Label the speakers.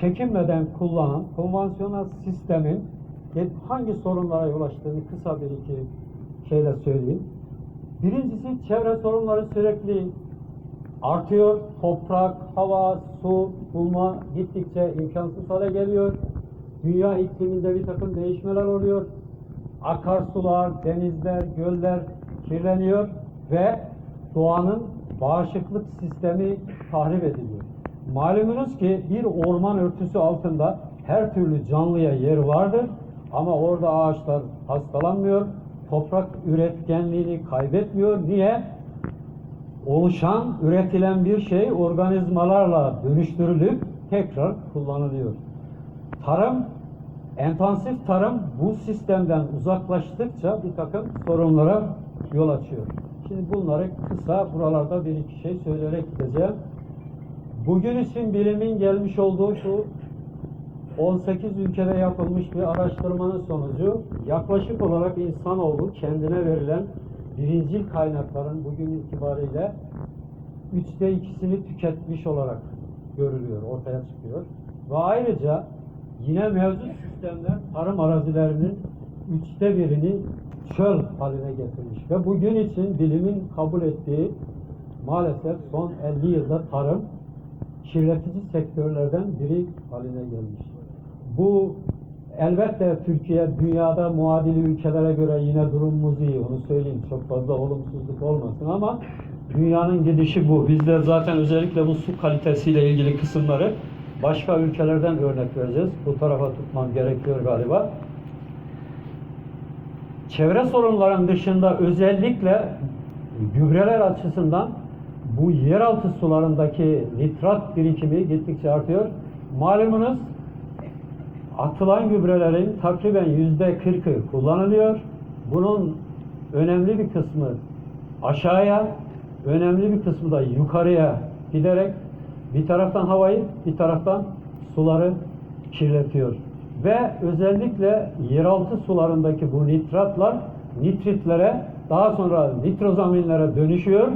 Speaker 1: çekinmeden kullanan konvansiyonel sistemin hangi sorunlara yol açtığını kısa bir iki şeyle söyleyeyim. Birincisi çevre sorunları sürekli artıyor. Toprak, hava, su bulma gittikçe imkansız hale geliyor. Dünya ikliminde bir takım değişmeler oluyor. Akarsular, denizler, göller kirleniyor ve doğanın bağışıklık sistemi tahrip ediliyor. Malumunuz ki bir orman örtüsü altında her türlü canlıya yer vardır ama orada ağaçlar hastalanmıyor, toprak üretkenliğini kaybetmiyor. Niye? oluşan, üretilen bir şey organizmalarla dönüştürülüp tekrar kullanılıyor. Tarım, intensif tarım bu sistemden uzaklaştıkça bir takım sorunlara yol açıyor. Şimdi bunları kısa buralarda bir iki şey söyleyerek gideceğim. Bugün için bilimin gelmiş olduğu şu 18 ülkede yapılmış bir araştırmanın sonucu yaklaşık olarak insanoğlu kendine verilen birincil kaynakların bugün itibariyle üçte ikisini tüketmiş olarak görülüyor, ortaya çıkıyor. Ve ayrıca yine mevcut sistemler tarım arazilerinin üçte birini çöl haline getirmiş. Ve bugün için bilimin kabul ettiği maalesef son 50 yılda tarım kirletici sektörlerden biri haline gelmiş. Bu elbette Türkiye dünyada muadili ülkelere göre yine durumumuz iyi. Onu söyleyeyim. Çok fazla olumsuzluk olmasın ama dünyanın gidişi bu. Biz de zaten özellikle bu su kalitesiyle ilgili kısımları başka ülkelerden örnek vereceğiz. Bu tarafa tutmam gerekiyor galiba. Çevre sorunların dışında özellikle gübreler açısından bu yeraltı sularındaki nitrat birikimi gittikçe artıyor. Malumunuz atılan gübrelerin takriben yüzde kırkı kullanılıyor. Bunun önemli bir kısmı aşağıya, önemli bir kısmı da yukarıya giderek bir taraftan havayı, bir taraftan suları kirletiyor. Ve özellikle yeraltı sularındaki bu nitratlar nitritlere daha sonra nitrozaminlere dönüşüyor